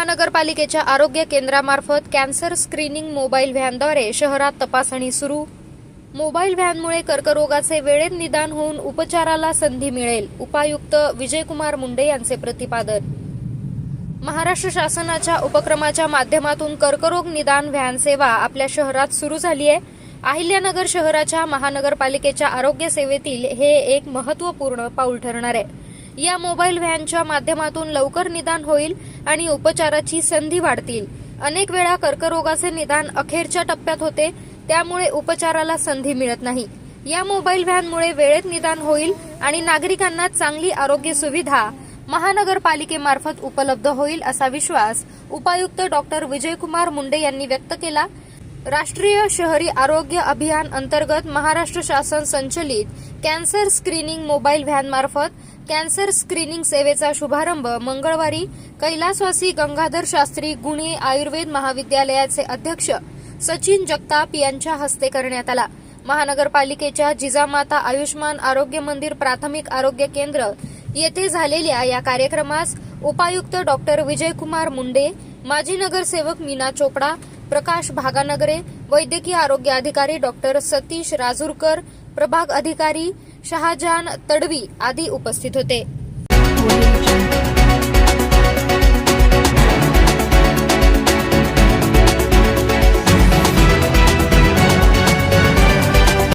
महानगरपालिकेच्या आरोग्य केंद्रामार्फत कॅन्सर स्क्रीनिंग मोबाईल व्हॅनद्वारे शहरात तपासणी सुरू. मोबाईल व्हॅनमुळे कर्करोगाचे वेळेत निदान होऊन उपचाराला संधी मिळेल उपायुक्त विजयकुमार मुंडे यांचे प्रतिपादन. महाराष्ट्र शासनाच्या उपक्रमाच्या माध्यमातून कर्करोग निदान व्हॅन सेवा आपल्या शहरात सुरू झाली आहे. अहिल्यानगर शहराच्या महानगरपालिकेच्या आरोग्य सेवेतील हे एक महत्त्वपूर्ण पाऊल ठरणार आहे. या मोबाईल व्हॅनच्या माध्यमातून लवकर निदान होईल आणि उपचाराची संधी वाढतील. अनेक वेळा कर्करोगाचे निदान अखेरच्या टप्प्यात होते त्यामुळे उपचाराला संधी मिळत नाही. या मोबाईल व्हॅनमुळे वेळेत निदान होईल आणि नागरिकांना चांगली आरोग्य सुविधा महानगरपालिकेमार्फत उपलब्ध होईल असा विश्वास उपायुक्त डॉक्टर विजयकुमार मुंडे यांनी व्यक्त केला. राष्ट्रीय शहरी आरोग्य अभियान अंतर्गत महाराष्ट्र शासन संचलित कॅन्सर स्क्रीनिंग मोबाईल व्हॅनमार्फत कॅन्सर स्क्रीनिंग सेवेचा शुभारंभ मंगळवारी कैलासवासी गंगाधर शास्त्री गुणे आयुर्वेद महाविद्यालयाचे अध्यक्ष सचिन जगताप यांच्या हस्ते करण्यात आला. महानगरपालिकेच्या जिजामाता आयुष्मान आरोग्य मंदिर प्राथमिक आरोग्य केंद्र येथे झालेल्या या कार्यक्रमास उपायुक्त डॉक्टर विजयकुमार मुंडे माजी नगरसेवक मीना चोपडा प्रकाश भागानगरे वैद्यकीय आरोग्य अधिकारी डॉक्टर सतीश राजूरकर प्रभाग अधिकारी शहाजहान तडवी आदी उपस्थित होते.